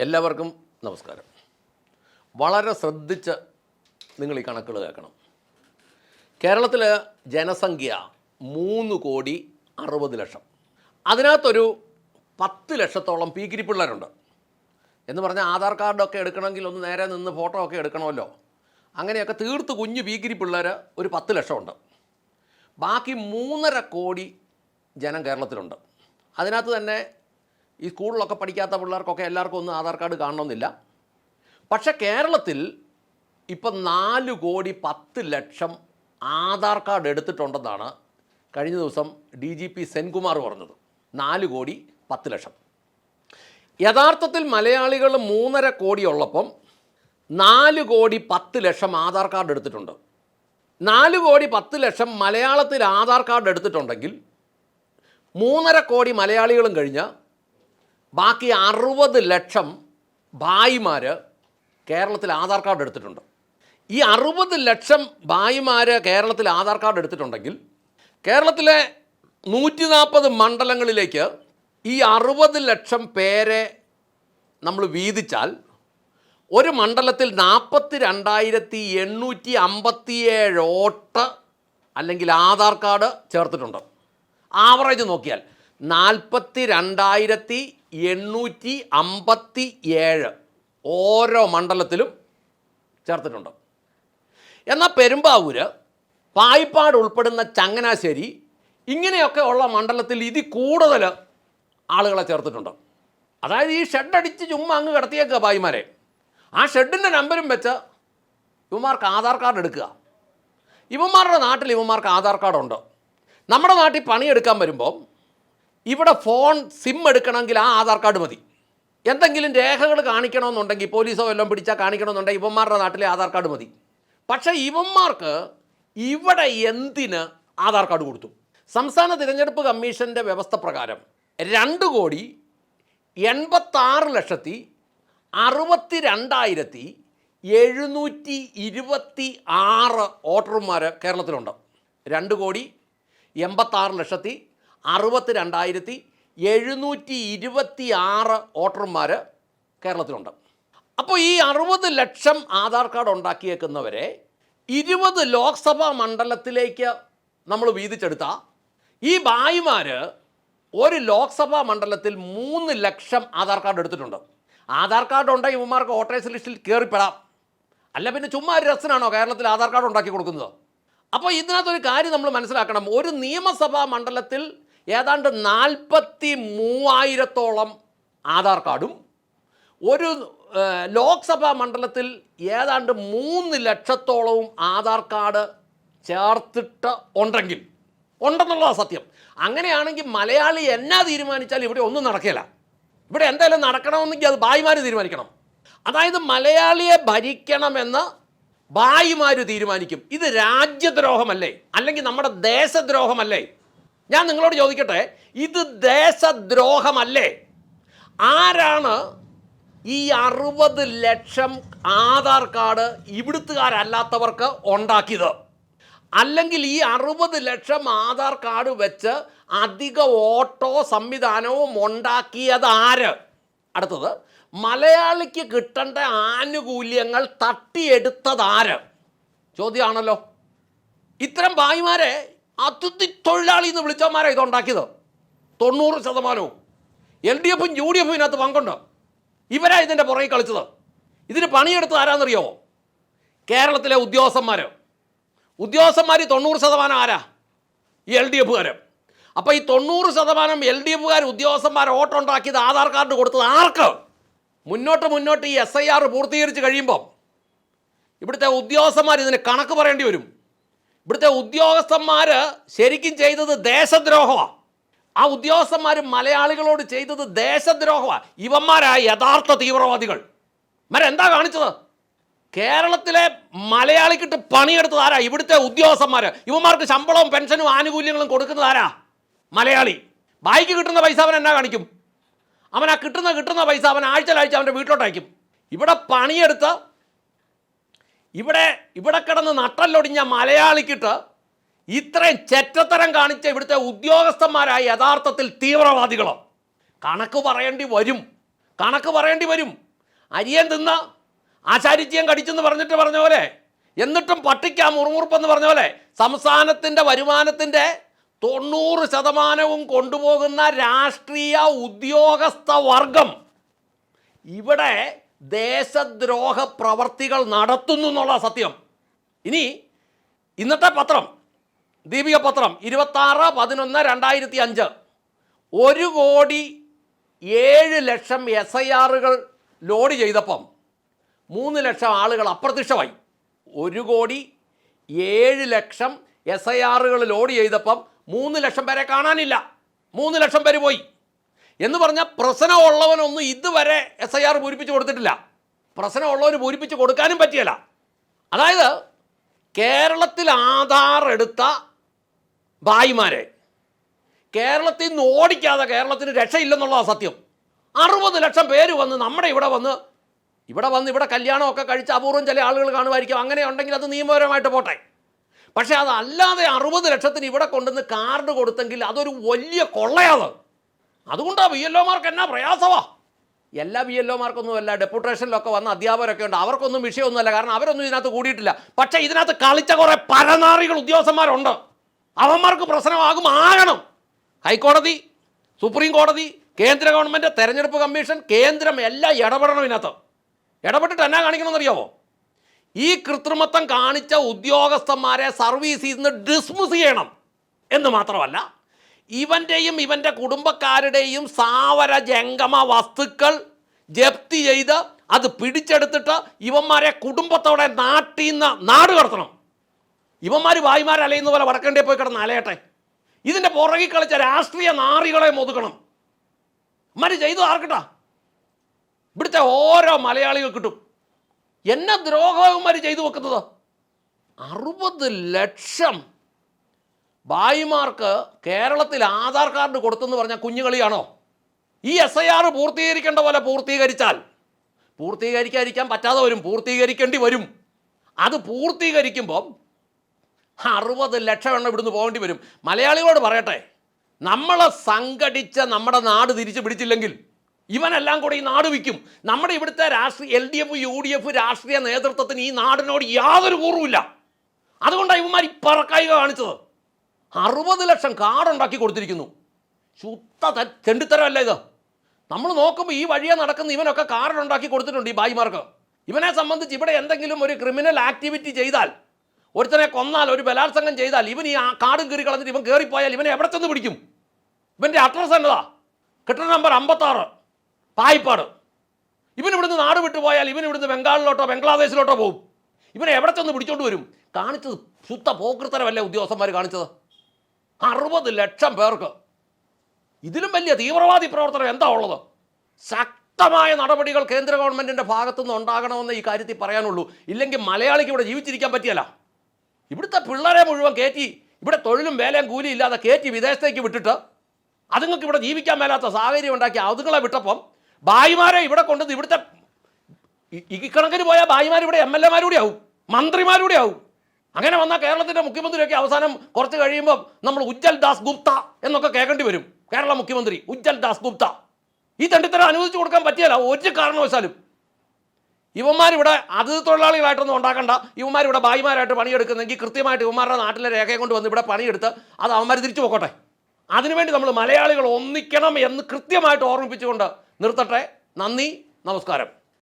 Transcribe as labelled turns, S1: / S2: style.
S1: എല്ലാവർക്കും നമസ്കാരം. വളരെ ശ്രദ്ധിച്ച് നിങ്ങൾ ഈ കണക്കുകൾ കേൾക്കണം. കേരളത്തിൽ ജനസംഖ്യ മൂന്ന് കോടി അറുപത് ലക്ഷം. അതിനകത്തൊരു പത്ത് ലക്ഷത്തോളം പീക്കിരി പിള്ളേരുണ്ട് എന്ന് പറഞ്ഞാൽ ആധാർ കാർഡൊക്കെ എടുക്കണമെങ്കിൽ ഒന്ന് നേരെ നിന്ന് ഫോട്ടോ ഒക്കെ എടുക്കണമല്ലോ. അങ്ങനെയൊക്കെ തീർത്ത് കുഞ്ഞു പീക്കിരി പിള്ളേർ ഒരു പത്ത് ലക്ഷമുണ്ട്. ബാക്കി മൂന്നര കോടി ജനം കേരളത്തിലുണ്ട്. അതിനകത്ത് തന്നെ ഈ സ്കൂളിലൊക്കെ പഠിക്കാത്ത പിള്ളേർക്കൊക്കെ എല്ലാവർക്കും ഒന്നും ആധാർ കാർഡ് കാണണമെന്നില്ല. പക്ഷേ കേരളത്തിൽ ഇപ്പം നാല് കോടി പത്ത് ലക്ഷം ആധാർ കാർഡ് എടുത്തിട്ടുണ്ടെന്നാണ് കഴിഞ്ഞ ദിവസം ഡി ജി പി സെൻകുമാർ പറഞ്ഞത്. നാല് കോടി പത്ത് ലക്ഷം. യഥാർത്ഥത്തിൽ മലയാളികൾ മൂന്നര കോടി ഉള്ളപ്പം നാല് കോടി പത്ത് ലക്ഷം ആധാർ കാർഡ് എടുത്തിട്ടുണ്ട്. നാല് കോടി പത്ത് ലക്ഷം മലയാളത്തിൽ ആധാർ കാർഡ് എടുത്തിട്ടുണ്ടെങ്കിൽ മൂന്നര കോടി മലയാളികളും കഴിഞ്ഞ് ബാക്കി അറുപത് ലക്ഷം ഭായിമാർ കേരളത്തിൽ ആധാർ കാർഡ് എടുത്തിട്ടുണ്ട്. ഈ അറുപത് ലക്ഷം ഭായിമാർ കേരളത്തിൽ ആധാർ കാർഡ് എടുത്തിട്ടുണ്ടെങ്കിൽ കേരളത്തിലെ നൂറ്റി നാൽപ്പത് മണ്ഡലങ്ങളിലേക്ക് ഈ അറുപത് ലക്ഷം പേരെ നമ്മൾ വീതിച്ചാൽ ഒരു മണ്ഡലത്തിൽ നാൽപ്പത്തി രണ്ടായിരത്തി എണ്ണൂറ്റി അമ്പത്തിയേഴ് വോട്ട് അല്ലെങ്കിൽ ആധാർ കാർഡ് ചേർത്തിട്ടുണ്ട്. ആവറേജ് നോക്കിയാൽ നാൽപ്പത്തി രണ്ടായിരത്തി എണ്ണൂറ്റി അമ്പത്തി ഏഴ് ഓരോ മണ്ഡലത്തിലും ചേർത്തിട്ടുണ്ട്. എന്നാൽ പെരുമ്പാവൂര് പായിപ്പാട് ഉൾപ്പെടുന്ന ചങ്ങനാശ്ശേരി ഇങ്ങനെയൊക്കെ ഉള്ള മണ്ഡലത്തിൽ ഇതിൽ കൂടുതൽ ആളുകളെ ചേർത്തിട്ടുണ്ട്. അതായത് ഈ ഷെഡടിച്ച് ചുമ്മാ അങ്ങ് കിടത്തിയേക്കുക ഭായിമാരെ. ആ ഷെഡിന്റെ നമ്പരും വെച്ച് ഇവന്മാർക്ക് ആധാർ കാർഡ് എടുക്കുക. ഇവന്മാരുടെ നാട്ടിൽ ഇവന്മാർക്ക് ആധാർ കാർഡുണ്ട്. നമ്മുടെ നാട്ടിൽ പണിയെടുക്കാൻ വരുമ്പോൾ ഇവിടെ ഫോൺ സിം എടുക്കണമെങ്കിൽ ആ ആധാർ കാർഡ് മതി. എന്തെങ്കിലും രേഖകൾ കാണിക്കണമെന്നുണ്ടെങ്കിൽ പോലീസോ എല്ലാം പിടിച്ചാൽ കാണിക്കണമെന്നുണ്ടെങ്കിൽ ഇവന്മാരുടെ നാട്ടിലെ ആധാർ കാർഡ് മതി. പക്ഷേ ഇവന്മാർക്ക് ഇവിടെ എന്തിന് ആധാർ കാർഡ് കൊടുത്തു? സംസ്ഥാന തിരഞ്ഞെടുപ്പ് കമ്മീഷന്റെ വ്യവസ്ഥ പ്രകാരം രണ്ട് കോടി എൺപത്താറ് ലക്ഷത്തി അറുപത്തി രണ്ടായിരത്തി എഴുന്നൂറ്റി ഇരുപത്തി ആറ് വോട്ടർമാർ കേരളത്തിലുണ്ട്. രണ്ട് കോടി എൺപത്താറ് ലക്ഷത്തി അറുപത്തി രണ്ടായിരത്തി എഴുന്നൂറ്റി ഇരുപത്തി ആറ് വോട്ടർമാർ കേരളത്തിലുണ്ട്. അപ്പോൾ ഈ അറുപത് ലക്ഷം ആധാർ കാർഡ് ഉണ്ടാക്കിയേക്കുന്നവരെ ഇരുപത് ലോക്സഭാ മണ്ഡലത്തിലേക്ക് നമ്മൾ വീതിച്ചെടുത്ത ഈ ഭായിമാർ ഒരു ലോക്സഭാ മണ്ഡലത്തിൽ മൂന്ന് ലക്ഷം ആധാർ കാർഡ് എടുത്തിട്ടുണ്ട്. ആധാർ കാർഡ് ഉണ്ടെങ്കിൽ ഇവന്മാർക്ക് വോട്ടേഴ്സ് ലിസ്റ്റിൽ കയറിപ്പെടാം അല്ല പിന്നെ ചുമ്മാ ഒരു രസനാണോ കേരളത്തിൽ ആധാർ കാർഡ് ഉണ്ടാക്കി കൊടുക്കുന്നത്? അപ്പോൾ ഇതിനകത്തൊരു കാര്യം നമ്മൾ മനസ്സിലാക്കണം. ഒരു നിയമസഭാ മണ്ഡലത്തിൽ ഏതാണ്ട് നാൽപ്പത്തി മൂവായിരത്തോളം ആധാർ കാർഡും ഒരു ലോക്സഭാ മണ്ഡലത്തിൽ ഏതാണ്ട് മൂന്ന് ലക്ഷത്തോളവും ആധാർ കാർഡ് ചേർത്തിട്ട് ഉണ്ടെങ്കിൽ ഉണ്ടെന്നുള്ളതാണ് സത്യം. അങ്ങനെയാണെങ്കിൽ മലയാളി എന്നാ തീരുമാനിച്ചാൽ ഇവിടെ ഒന്നും നടക്കില്ല. ഇവിടെ എന്തായാലും നടക്കണമെന്നെങ്കിൽ അത് ഭായിമാർ തീരുമാനിക്കണം. അതായത് മലയാളിയെ ഭരിക്കണമെന്ന് ഭായിമാർ തീരുമാനിക്കും. ഇത് രാജ്യദ്രോഹമല്ലേ? അല്ലെങ്കിൽ നമ്മുടെ ദേശദ്രോഹമല്ലേ? ഞാൻ നിങ്ങളോട് ചോദിക്കട്ടെ ഇത് ദേശദ്രോഹമല്ലേ? ആരാണ് ഈ അറുപത് ലക്ഷം ആധാർ കാർഡ് ഇവിടുത്തുകാരല്ലാത്തവർക്ക് ഉണ്ടാക്കിയത്? അല്ലെങ്കിൽ ഈ അറുപത് ലക്ഷം ആധാർ കാർഡ് വെച്ച് അധിക ഓട്ടോ സംവിധാനവും ഉണ്ടാക്കിയത് ആര്? അടുത്തത് മലയാളിക്ക് കിട്ടേണ്ട ആനുകൂല്യങ്ങൾ തട്ടിയെടുത്തത് ആര്? ചോദ്യമാണല്ലോ. ഇത്തരം ഭായിമാരെ അതിഥി തൊഴിലാളി എന്ന് വിളിച്ചവന്മാരെ ഇതുണ്ടാക്കിയത്. തൊണ്ണൂറ് ശതമാനവും. എൽ ഡി എഫും യു ഡി എഫും ഇതിനകത്ത് പങ്കുണ്ട്. ഇവരാ ഇതിന്റെ പുറകെ കളിച്ചത്. ഇതിന് പണിയെടുത്തത് ആരാന്നറിയോ? കേരളത്തിലെ ഉദ്യോഗസ്ഥന്മാർ ഉദ്യോഗസ്ഥന്മാർ തൊണ്ണൂറ് ശതമാനം ആരാ? ഈ എൽ ഡി എഫുകാർ അപ്പോൾ ഈ തൊണ്ണൂറ് ശതമാനം എൽ ഡി എഫുകാർ ഉദ്യോഗസ്ഥന്മാർ വോട്ടുണ്ടാക്കിയത് ആധാർ കാർഡ് കൊടുത്തത് ആർക്ക്? മുന്നോട്ട് മുന്നോട്ട് ഈ എസ് ഐ ആർ പൂർത്തീകരിച്ച് കഴിയുമ്പം ഇവിടുത്തെ ഉദ്യോഗസ്ഥന്മാർ ഇതിന് കണക്ക് പറയേണ്ടി വരും. ഇവിടുത്തെ ഉദ്യോഗസ്ഥന്മാർ ശരിക്കും ചെയ്തത് ദേശദ്രോഹമാണ് ആ ഉദ്യോഗസ്ഥന്മാർ മലയാളികളോട് ചെയ്തത് ദേശദ്രോഹമാണ് ഇവന്മാരായ യഥാർത്ഥ തീവ്രവാദികൾ. മരെന്താ കാണിച്ചത്? കേരളത്തിലെ മലയാളിക്കിട്ട് പണിയെടുത്തത് ആരാ? ഇവിടുത്തെ ഉദ്യോഗസ്ഥന്മാർ ഇവന്മാർക്ക് ശമ്പളവും പെൻഷനും ആനുകൂല്യങ്ങളും കൊടുക്കുന്നത് ആരാ? മലയാളി. ബായിക്ക് കിട്ടുന്ന പൈസ അവൻ എന്നാ കാണിക്കും? അവൻ ആ കിട്ടുന്ന കിട്ടുന്ന പൈസ അവൻ ആഴ്ച ആഴ്ചയിലാഴ്ച അവന്റെ വീട്ടിലോട്ട് അയക്കും ഇവിടെ പണിയെടുത്ത് ഇവിടെ ഇവിടെ കിടന്ന് നട്ടല്ലൊടിഞ്ഞ മലയാളിക്കിട്ട് ഇത്രയും ചെറ്റത്തരം കാണിച്ച ഇവിടുത്തെ ഉദ്യോഗസ്ഥന്മാരായ യഥാർത്ഥത്തിൽ തീവ്രവാദികളോ. കണക്ക് പറയേണ്ടി വരും. കണക്ക് പറയേണ്ടി വരും. അരിയൻ തിന്ന ആശാരിജ്യം കടിച്ചെന്ന് പറഞ്ഞിട്ട് പറഞ്ഞ പോലെ എന്നിട്ടും പട്ടിക്കാം മുറുമുറുപ്പെന്ന് പറഞ്ഞ പോലെ സംസ്ഥാനത്തിന്റെ വരുമാനത്തിന്റെ തൊണ്ണൂറ് ശതമാനവും കൊണ്ടുപോകുന്ന രാഷ്ട്രീയ ഉദ്യോഗസ്ഥ വർഗം. ഇവിടെ ദേശദ്രോഹ പ്രവർത്തികൾ നടത്തുന്നു എന്നുള്ള സത്യം. ഇനി ഇന്നത്തെ പത്രം ദീപിക പത്രം ഇരുപത്താറ് പതിനൊന്ന് രണ്ടായിരത്തി അഞ്ച് ഒരു കോടി ഏഴ് ലക്ഷം എസ് ഐ ആറുകൾ ലോഡ് ചെയ്തപ്പം മൂന്ന് ലക്ഷം ആളുകൾ അപ്രത്യക്ഷമായി. ഒരു കോടി ഏഴ് ലക്ഷം എസ് ഐ ആറുകൾ ലോഡ് ചെയ്തപ്പം മൂന്ന് ലക്ഷം പേരെ കാണാനില്ല. മൂന്ന് ലക്ഷം പേര് പോയി. എന്ന് പറഞ്ഞാൽ പ്രശ്നമുള്ളവനൊന്നും ഇതുവരെ എസ് ഐ ആർ പൂരിപ്പിച്ച് കൊടുത്തിട്ടില്ല. പ്രശ്നമുള്ളവന് പൂരിപ്പിച്ച് കൊടുക്കാനും പറ്റിയല്ല. അതായത് കേരളത്തിൽ ആധാർ എടുത്ത ഭായിമാരെ കേരളത്തിൽ നിന്ന് ഓടിക്കാതെ കേരളത്തിന് രക്ഷയില്ലെന്നുള്ളതാണ് സത്യം. അറുപത് ലക്ഷം പേര് വന്ന് നമ്മുടെ ഇവിടെ വന്ന് ഇവിടെ വന്ന് ഇവിടെ കല്യാണമൊക്കെ കഴിച്ച് അപൂർവം ചില ആളുകൾ കാണുമായിരിക്കും. അങ്ങനെ ഉണ്ടെങ്കിൽ അത് നിയമപരമായിട്ട് പോട്ടെ. പക്ഷേ അതല്ലാതെ അറുപത് ലക്ഷത്തിന് ഇവിടെ കൊണ്ടുവന്ന് കാർഡ് കൊടുത്തെങ്കിൽ അതൊരു വലിയ കൊള്ളയാണ്. അതുകൊണ്ടാണ് ബി എൽ ഒമാർക്ക് എന്നാ പ്രയാസമാ എല്ലാ ബി എൽ ഒമാർക്കൊന്നുമല്ല ഡെപ്യൂട്ടേഷനിലൊക്കെ വന്ന അധ്യാപകരൊക്കെ ഉണ്ട്. അവർക്കൊന്നും വിഷയമൊന്നുമല്ല കാരണം അവരൊന്നും ഇതിനകത്ത് കൂടിയിട്ടില്ല. പക്ഷേ ഇതിനകത്ത് കളിച്ച കുറേ പരനാറികൾ ഉദ്യോഗസ്ഥന്മാരുണ്ട്. അവന്മാർക്ക് പ്രശ്നമാകും ആകണം. ഹൈക്കോടതി സുപ്രീം കോടതി കേന്ദ്ര ഗവൺമെന്റ് തെരഞ്ഞെടുപ്പ് കമ്മീഷൻ കേന്ദ്രം എല്ലാം ഇടപെടണം ഇതിനകത്ത്. ഇടപെട്ടിട്ട് എന്നാ കാണിക്കണമെന്നറിയാവോ? ഈ കൃത്രിമത്വം കാണിച്ച ഉദ്യോഗസ്ഥന്മാരെ സർവീസിൽ നിന്ന് ഡിസ്മിസ് ചെയ്യണം എന്ന് മാത്രമല്ല ഇവന്റെയും ഇവന്റെ കുടുംബക്കാരുടെയും സാവര ജംഗമ വസ്തുക്കൾ ജപ്തി ചെയ്ത് അത് പിടിച്ചെടുത്തിട്ട് ഇവന്മാരെ കുടുംബത്തോടെ നാട്ടിൽ നിന്ന് നാട് കടത്തണം. ഇവന്മാർ ഭായിമാർ അലയുന്ന പോലെ വടക്കണ്ടേ പോയി കിടന്ന് അലയട്ടെ. ഇതിന്റെ പുറകിൽ കളിച്ച രാഷ്ട്രീയ നാറികളെ ഒതുക്കണം. ഇമാര് ചെയ്തു ആർക്കട്ടാ? ഇവിടുത്തെ ഓരോ മലയാളികൾ കിട്ടും. എന്നെ ദ്രോഹവന്മാർ ചെയ്തു വെക്കുന്നത്? അറുപത് ലക്ഷം ഭായിമാർക്ക് കേരളത്തിൽ ആധാർ കാർഡ് കൊടുത്തെന്ന് പറഞ്ഞാൽ കുഞ്ഞുകളിയാണോ? ഈ എസ് ഐ ആർ പൂർത്തീകരിക്കേണ്ട പോലെ പൂർത്തീകരിച്ചാൽ പൂർത്തീകരിക്കാതിരിക്കാൻ പറ്റാതെ വരും പൂർത്തീകരിക്കേണ്ടി വരും. അത് പൂർത്തീകരിക്കുമ്പം അറുപത് ലക്ഷം എണ്ണം ഇവിടുന്ന് പോകേണ്ടി വരും. മലയാളികളോട് പറയട്ടെ നമ്മളെ സംഘടിച്ച നമ്മുടെ നാട് തിരിച്ചു പിടിച്ചില്ലെങ്കിൽ ഇവനെല്ലാം കൂടെ ഈ നാട് വിൽക്കും. നമ്മുടെ ഇവിടുത്തെ രാഷ്ട്രീയ L D F U D F രാഷ്ട്രീയ നേതൃത്വത്തിന് ഈ നാടിനോട് യാതൊരു കൂറുമില്ല. അതുകൊണ്ടാണ് ഇവന്മാർ ഈ കാണിച്ചത്. അറുപത് ലക്ഷം കാടുണ്ടാക്കി കൊടുത്തിരിക്കുന്നു. ശുദ്ധ തെണ്ടിത്തരമല്ല ഇത്? നമ്മൾ നോക്കുമ്പോൾ ഈ വഴിയെ നടക്കുന്ന ഇവനൊക്കെ കാർഡുണ്ടാക്കി കൊടുത്തിട്ടുണ്ട് ഈ ഭായിമാർക്ക് ഇവനെ സംബന്ധിച്ച് ഇവിടെ എന്തെങ്കിലും ഒരു ക്രിമിനൽ ആക്ടിവിറ്റി ചെയ്താൽ ഒരുത്തനെ കൊന്നാൽ ഒരു ബലാത്സംഗം ചെയ്താൽ ഇവൻ ഈ കാർഡ് കീറി കളഞ്ഞിട്ട് ഇവൻ കയറിപ്പോയാൽ ഇവനെ എവിടെ ചെന്ന് പിടിക്കും? ഇവന്റെ അഡ്രസ് എന്നതാ? കെട്ടിട നമ്പർ അമ്പത്താറ് പായിപ്പാട്. ഇവൻ ഇവിടുന്ന് നാട് വിട്ടു പോയാൽ ഇവൻ ഇവിടുന്ന് ബംഗാളിലോട്ടോ ബംഗ്ലാദേശിലോട്ടോ പോകും ഇവനെ എവിടെ ചെന്ന് പിടിച്ചോണ്ട് വരും? കാണിച്ചത് ശുദ്ധ പോക്കൃത്തരമല്ലേ ഉദ്യോഗസ്ഥന്മാർ കാണിച്ചത്? അറുപത് ലക്ഷം പേർക്ക് ഇതിലും വലിയ തീവ്രവാദി പ്രവർത്തനം എന്താ ഉള്ളത് ശക്തമായ നടപടികൾ കേന്ദ്ര ഗവൺമെന്റിന്റെ ഭാഗത്തുനിന്ന് ഉണ്ടാകണമെന്ന് ഈ കാര്യത്തിൽ പറയാനുള്ളൂ ഇല്ലെങ്കിൽ മലയാളിക്ക് ഇവിടെ ജീവിച്ചിരിക്കാൻ പറ്റിയല്ല ഇവിടുത്തെ പിള്ളേരെ മുഴുവൻ കയറ്റി ഇവിടെ തൊഴിലും വേലയും കൂലി ഇല്ലാതെ കയറ്റി വിദേശത്തേക്ക് വിട്ടിട്ട് അതുങ്ങൾക്ക് ഇവിടെ ജീവിക്കാൻ മേലാത്ത സാഹചര്യം ഉണ്ടാക്കി അതുങ്ങളെ വിട്ടപ്പം ഭായിമാരെ ഇവിടെ കൊണ്ടുവന്ന് ഇവിടുത്തെ ഈ- ഈ കണക്കിന് പോയാൽ ഭായിമാർ ഇവിടെ എം എൽ എമാരൂടെ ആവും മന്ത്രിമാരൂടെ ആവും അങ്ങനെ വന്നാൽ കേരളത്തിന്റെ മുഖ്യമന്ത്രിയൊക്കെ അവസാനം കുറച്ച് കഴിയുമ്പോൾ നമ്മൾ ഉജ്ജൽ ദാസ് ഗുപ്ത എന്നൊക്കെ കേൾക്കേണ്ടി വരും. കേരള മുഖ്യമന്ത്രി ഉജ്ജൽ ദാസ് ഗുപ്ത. ഈ തണ്ടിത്തരം അനുവദിച്ചു കൊടുക്കാൻ പറ്റിയല്ല. ഒരു കാരണവശാലും. ഇവന്മാരിവിടെ അതിഥി തൊഴിലാളികളായിട്ടൊന്നും ഉണ്ടാക്കണ്ട. ഇവന്മാരിവിടെ ഭായിമാരായിട്ട് പണിയെടുക്കുന്നെങ്കിൽ കൃത്യമായിട്ട് ഇവന്മാരുടെ നാട്ടിലെ രേഖയെ കൊണ്ട് വന്ന് ഇവിടെ പണിയെടുത്ത് അത് അവന്മാർ തിരിച്ചു പോക്കോട്ടെ. അതിനുവേണ്ടി നമ്മൾ മലയാളികൾ ഒന്നിക്കണം എന്ന് കൃത്യമായിട്ട് ഓർമ്മിപ്പിച്ചുകൊണ്ട് നിർത്തട്ടെ. നന്ദി നമസ്കാരം.